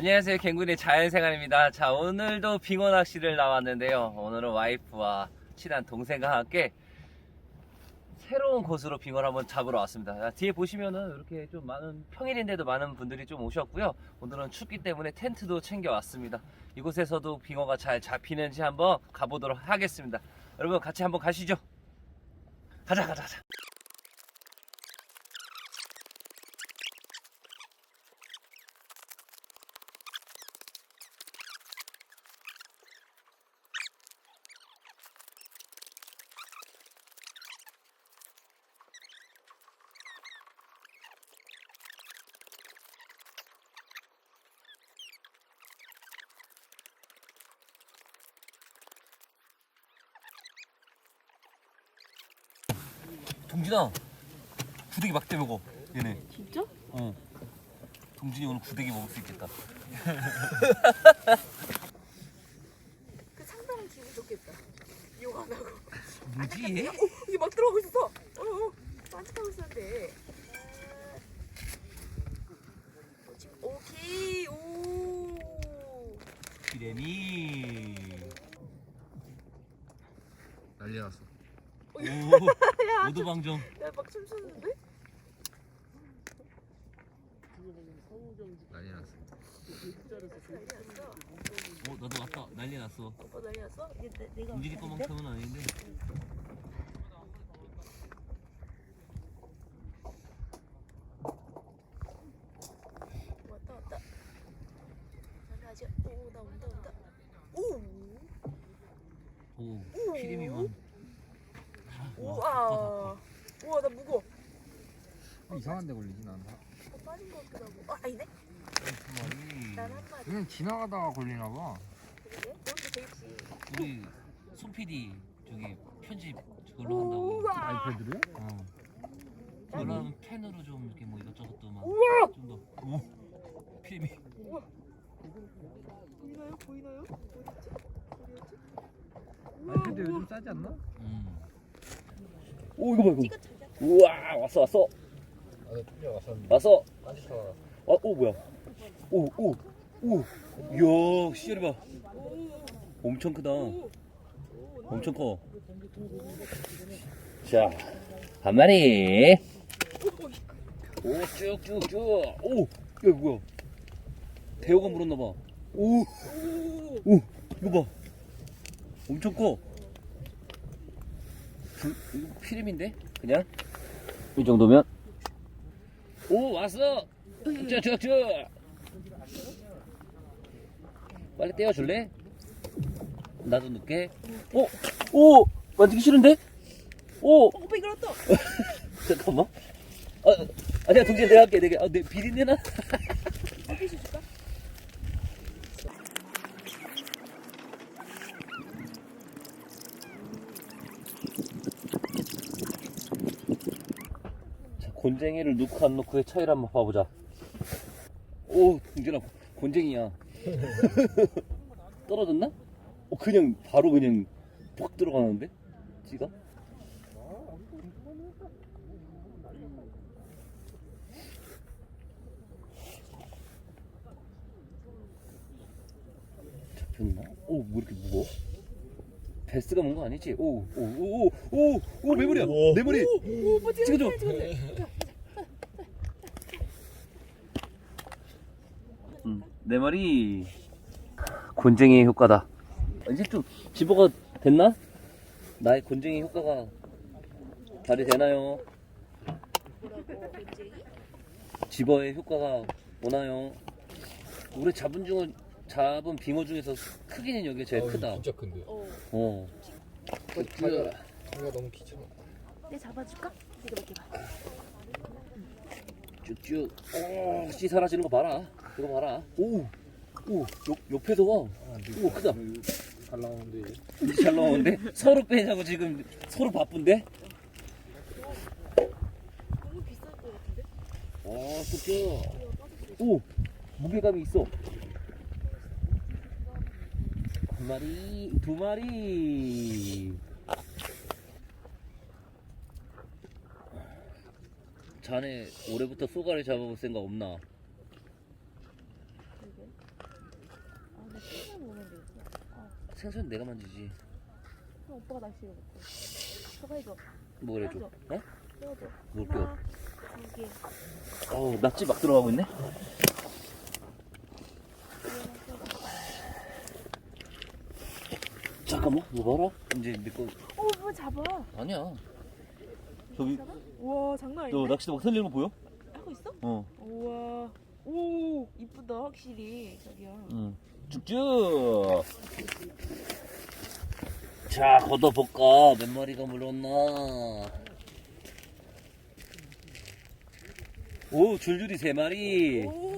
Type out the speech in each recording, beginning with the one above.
안녕하세요. 갱군의 자연생활입니다. 자, 오늘도 빙어 낚시를 나왔는데요. 오늘은 와이프와 친한 동생과 함께 새로운 곳으로 빙어를 한번 잡으러 왔습니다. 자, 뒤에 보시면은 이렇게 좀 많은 평일인데도 많은 분들이 좀 오셨고요. 오늘은 춥기 때문에 텐트도 챙겨왔습니다. 이곳에서도 빙어가 잘 잡히는지 한번 가보도록 하겠습니다. 여러분 같이 한번 가시죠. 가자, 가자, 가자. 동진아, 구데기 막대 먹어. 얘네. 진짜? 어. 동진이 오늘 구데기 먹을 수 있겠다. 그 상당히 기분 좋겠다. 욕안 하고. 뭐지 얘? 어, 이게 막 들어가고 있었어. 어, 어. 딴짓하고 있었는데. 아. 오케이, 오. 비레미. 난리 났어. 오. 모두 방정. 야, 막 춤추는데? 난리 났어. 어 나도 왔다. 난리 났어. 오빠 난리 났어? 이게 내, 내가. 동진이 왔는데? 거만큼은 아닌데. 왔다, 왔다. 잠깐 아직. 오, 나 온다, 온다. 오. 오. 피레미만. 우와. 우와, 나 무거워. 이상한 데 걸리진 않나? 어, 빠진 것 같기도 하고. 아, 아니네? 두난 마리. 한 마리. 그냥 지나가다가 걸리나 봐. 되지. 우리 손 PD 저기 편집 그걸로 한다고. 우와. 아이패드로요? 어. 그걸로 하면 펜으로 좀 이렇게 뭐 이것저것 좀. 우와. 좀 더. 오. 피레미. 보이나요? 보이나요? 어딨지? 어디였지? 아이패드 요즘 싸지 않나? 음. 오 이거 봐 이거. 우와 왔어 왔어. 왔어. 하다가. 아, 오 뭐야? 오, 오, 오. 이야, 씨알이 봐. 엄청 크다. 엄청 커. 자, 한 마리. 오, 쭉쭉쭉. 오, 야, 이거 뭐야? 대호가 물었나 봐. 오, 오, 이거 봐. 엄청 커. 피림인데? 그냥? 이 정도면? 오, 왔어! 쭉쭉쭉! 빨리 떼어줄래? 나도 넣게. 오! 오! 만지기 싫은데? 오! 오빠 이걸 또. 잠깐만. 아, 아니야, 동진 내가 할게. 내가. 아, 내 비린내나? 커피 줄까? 자, 곤쟁이를 넣고 안 넣고의 차이를 한번 봐보자. 오, 동진아, 곤쟁이야. 떨어졌나? 어, 그냥, 바로 그냥, 퍽 들어가는데? 지가? 잡혔나? 오, 뭐 이렇게 무거워? 베스가 뭔 거 아니지? 오, 오, 오, 오, 오, 오, 메모리야! 메모리! 오, 찍어. 찍어줘. 찍어줘. 음, 내 말이 곤쟁이의 효과다. 이제 좀 집어가 됐나? 나의 곤쟁이 효과가 발휘되나요? 곤쟁이? 집어의 효과가 오나요? 우리 잡은 중 잡은 빙어 중에서 크기는 여기 제일 크다. 진짜 큰데. 어. 어. 자기가, 자기가 너무 귀찮아. 내 잡아줄까? 이거 이렇게 봐. 쭉쭉. 오, 씨 사라지는 거 봐라. 이거 봐라. 오, 오, 옆, 옆에서 와. 아, 오, 크다. 잘 나오는데. 잘 나오는데 서로 빼냐고 지금 서로 바쁜데? 너무 비쌀 것 같은데? 아, 빠졌어. 오 무게감이 있어 한 마리 두 마리 자네 올해부터 쏘가리 잡아볼 생각 없나? 생선 내가 만지지. 그럼 오빠가 낚시를 못해. 저거 해줘. 뭘 해줘? 어? 떼어줘. 뭘 개. 어우 낙지 막 들어가고 있네. 잠깐만 이거 봐라. 이제 내거 어, 뭐 잡아. 아니야. 저기 잡아? 우와, 장난 너 아닌데? 낚시대 막 흘리는 거 보여? 하고 있어? 어. 우와. 오, 이쁘다, 확실히. 자기야. 응. 쭉쭉. 자, 걷어볼까? 몇 마리가 물었나? 오, 줄줄이 세 마리. 오!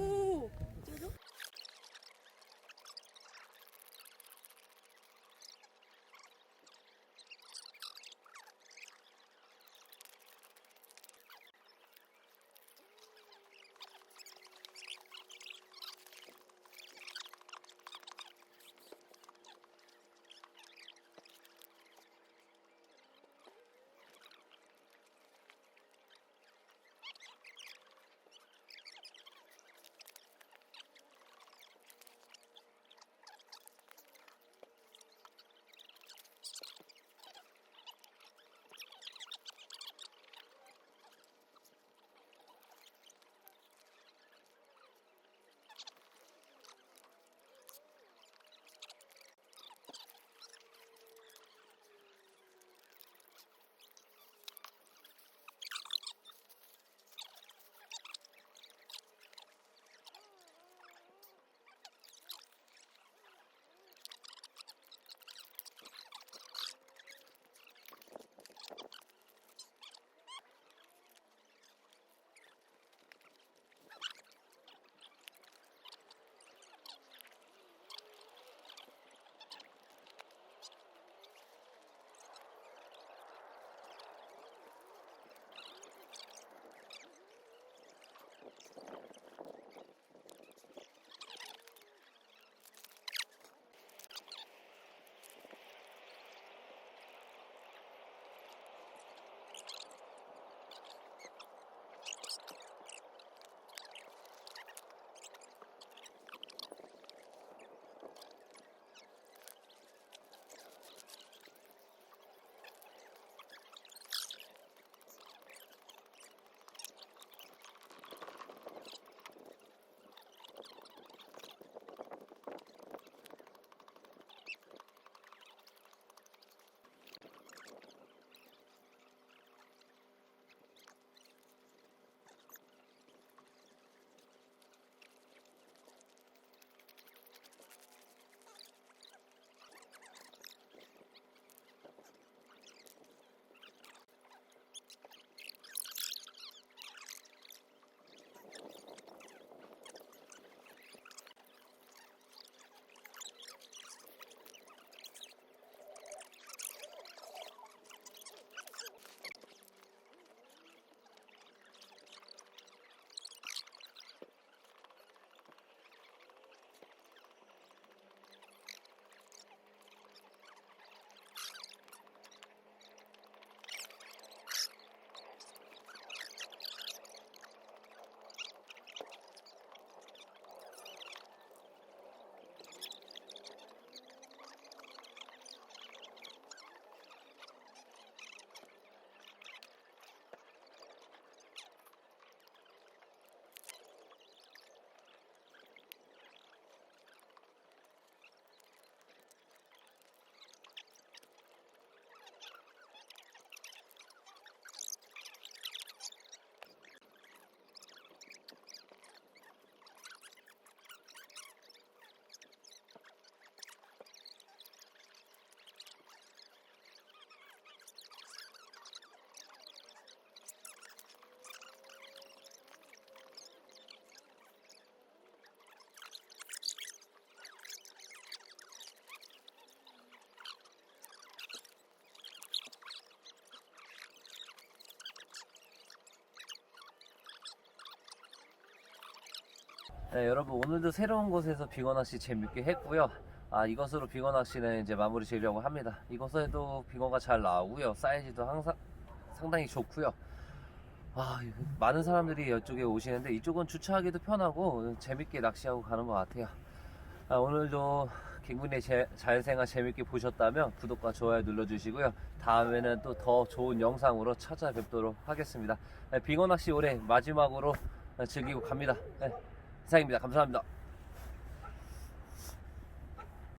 네, 여러분 오늘도 새로운 곳에서 빙어 낚시 재밌게 했고요. 아 이것으로 빙어 낚시는 이제 마무리 지으려고 합니다. 이것에도 빙어가 잘 나오고요. 사이즈도 항상 상당히 좋고요. 아 많은 사람들이 이쪽에 오시는데 이쪽은 주차하기도 편하고 재밌게 낚시하고 가는 것 같아요. 아, 오늘도 김군의 자연생활 재밌게 보셨다면 구독과 좋아요 눌러주시고요. 다음에는 또 더 좋은 영상으로 찾아뵙도록 하겠습니다. 네, 빙어 낚시 올해 마지막으로 즐기고 갑니다. 네. 이상입니다. 감사합니다.